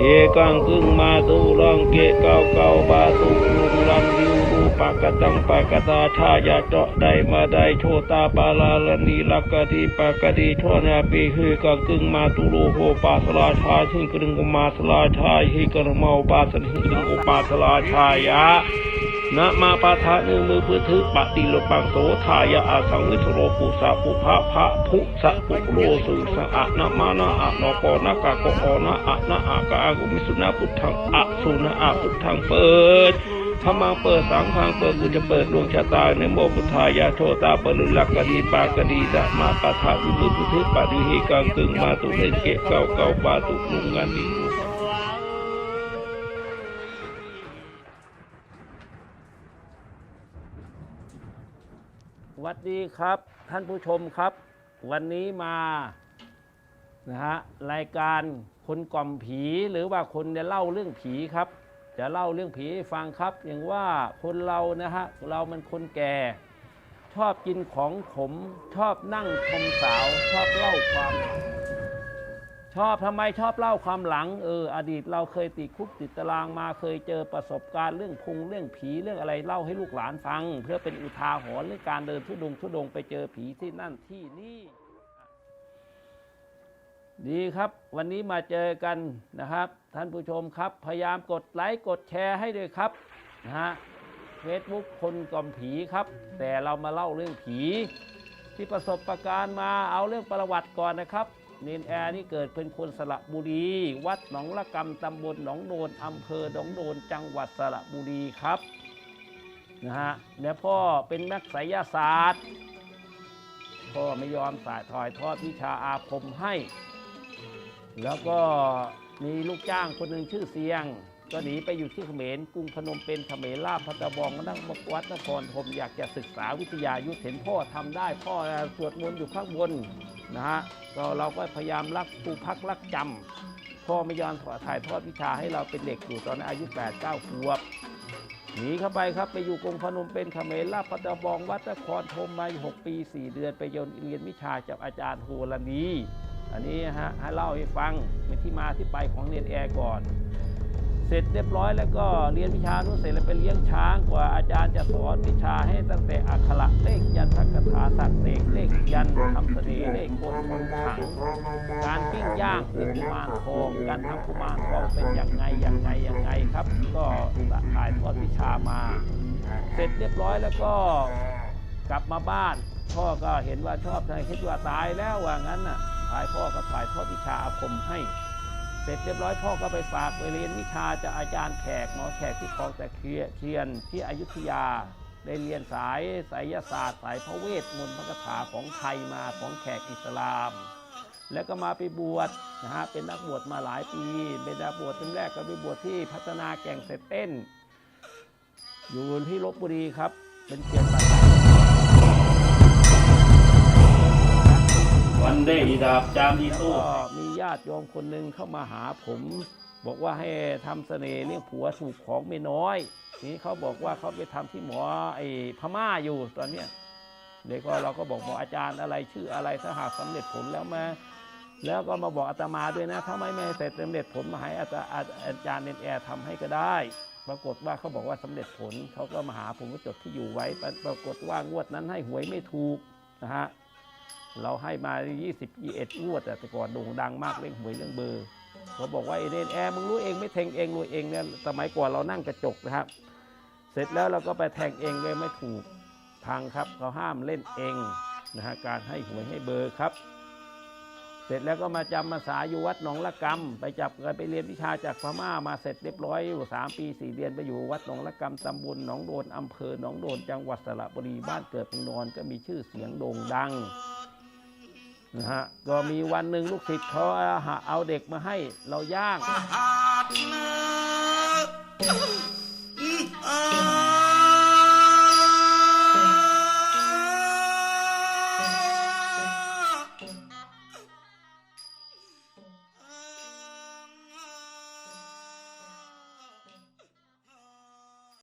เอกังกึงมาตุลังเกะเกาเกาบาตุลุงลังดิวรูปากะตังปากะตาทายาเจาะได้มาได้โชตาปาลาลนีลักกะดีปากะดีโชนาปีฮือกังกึงมาตุโลโหปาสลาชาชิงกรึงกุมาสลาชาฮิกรเมาปาสันิงกรึงอุปาสลาชายะ นะมาปาทะหนึ่งมือพือถือปะติโลปังโสทายาอาสังวิสโรปุสะปุภะภะภุสะปุโรสุสะอะนะมานะอะนโกนะกะโกอนะอะนะอะกะอากุมิสุนะพุทธังอะสุนะอะพุทธังเปิดธรรมังเปิดสังฆังเปิดกูจะเปิดดวงชะตาในโมพุทธายาโชตาปรุลักกะดีปากะดีดะมาปาทะวิมือพือถือปะดิหิกังกึงมาตุเลนเกะเกาเก่าบาตุลุงงานดิ วัสดีครับท่านผู้ชมครับ วันนี้มานะฮะรายการคนกล่อมผีหรือว่าคนจะเล่าเรื่องผีครับ จะเล่าเรื่องผีให้ฟังครับ อย่างว่าคนเรานะฮะเรามันคนแก่ ชอบกินของขมชอบนั่งชมสาว ชอบเล่าความ ชอบทำไมชอบเล่าความหลัง เออ อดีตเราเคยติดคุกติดตารางมาเคยเจอประสบการณ์เรื่องพุงเรื่องผีเรื่องอะไรเล่าให้ลูกหลานฟัง เพื่อเป็นอุทาหรณ์เรื่องการเดินทุดงทุดงไปเจอผีที่นั่นที่นี่ ดีครับ วันนี้มาเจอกันนะครับ ท่านผู้ชมครับ พยายามกดไลค์กดแชร์ให้ด้วยครับนะฮะเฟซบุ๊กคนกล่อมผีครับ แต่เรามาเล่าเรื่องผี ที่ประสบประการมาเอาเรื่องประวัติก่อนนะครับ เนนแอร์นี่เกิดเป็นคนสระบุรี วัดหนองละกำตำบลหนองโดนอำเภอหนองโดนจังหวัดสระบุรีครับนะฮะแล้วพ่อเป็นนักไสยศาสตร์ พ่อไม่ยอมสายถอยทอดวิชาอาคมให้ แล้วก็มีลูกจ้างคนหนึ่งชื่อเสียง ก็หนีไปอยู่ที่เขมรกรุงพนมเป็นเขมรลาบพัตะบองนั่งวัดนครธมอยากจะศึกษาวิทยายุทธเห็นพ่อทำได้ พ่อสวดมนต์อยู่ข้างบนนะฮะก็เราก็พยายามรักครูพักรักจำพ่อไม่ยอมถ่ายทอดวิชาให้เราเป็นเด็กอยู่ตอนนนอายุ8 9ขวบหนีเข้าไปครับไปอยู่กรุงพนมเป็นเขมรลาบพัตะบองวัดนครธมมาอยู่6ปี 4 เดือนไปเรียนวิชาจากอาจารย์โฮลานีอันนี้ฮะให้เล่าให้ฟังเป็นที่มาที่ไปของเรียนแอร์ก่อน เสร็จเรียบร้อยแล้วก็เรียนวิชานู้นเสร็จแล้วไปเลี้ยงช้างกว่าอาจารย์จะสอนวิชาให้ตั้งแต่อักขระเลขยันต์ทักถาสักเสกเลขยันทำเสน่ห์เลขคนคนขังการปิ้งย่างเป็นกุมารทองการทำกุมารทองเป็นอย่างไงอย่างไงอย่างไงครับ ก็ถ่ายทอดวิชามา เสร็จเรียบร้อยแล้วก็กลับมาบ้าน พ่อก็เห็นว่าชอบทางคิดว่าตายแล้วว่างั้นน่ะถ่ายพ่อก็ถ่ายทอดวิชาอาคมให้ สร็จเรียบร้อยพ่อก็ไปฝากไปเรียนวิชาจากอาจารย์แขกหมอแขกที่คลองแต่เคียนที่อยุธยา ได้เรียนสายไสยศาสตร์สายพระเวทมนต์พระคาถาของไทยมาของแขกอิสลาม แล้วก็มาไปบวชนะฮะเป็นนักบวชมาหลายปีเป็นนักบวชตั้งแรกก็ไปบวชที่พัฒนาแก่งเสร็จเต้น อยู่ที่ลบบุรีครับเป็นเกียรติ วันได้ดาบจามดีโต้มีญาติโยมคนหนึ่งเข้ามาหาผม บอกว่าให้ทำเสน่ห์เลี้ยงผัวถูกของไม่น้อยทีนี้เขาบอกว่าเขาไปทำที่หมอไอ้พม่าอยู่ตอนเนี้ยเด็กก็เราก็บอกหมออาจารย์อะไรชื่ออะไรถ้าหากสำเร็จผลแล้วมาแล้วก็มาบอกอาตมาด้วยนะ ถ้าไม่ไม่เสร็จสำเร็จผลมาให้อาจารย์อาจารย์เนนแอร์ทำให้ก็ได้ ปรากฏว่าเขาบอกว่าสำเร็จผลเขาก็มาหาผมก็จดที่อยู่ไว้ ปรากฏว่างวดนั้นให้หวยไม่ถูกนะฮะ เราให้มา 20 21งวดอะแต่ก่อนโด่งดังมากเรื่องหวยเรื่องเบอร์เขาบอกว่าไอเนนแอร์มึงรู้เองไม่แทงเองรู้เองเนี่ยสมัยก่อนเรานั่งกระจกนะครับ เสร็จแล้วเราก็ไปแทงเองเลยไม่ถูกทางครับเขาห้ามเล่นเองนะฮะการให้หวยให้เบอร์ครับ เสร็จแล้วก็มาจำมาสาอยู่วัดหนองละกำไปจับกันไปเรียนวิชาจากพม่ามาเสร็จเรียบร้อยอยู่สามปีสี่เดือนไปอยู่วัดหนองละกำตำบลหนองโดนอำเภอหนองโดนจังหวัดสระบุรีบ้านเกิดเมืองนอนก็มีชื่อเสียงโด่งดัง นะฮะก็มีวันหนึ่งลูกศิษย์เขาเอาเอาเด็กมาให้เราย่าง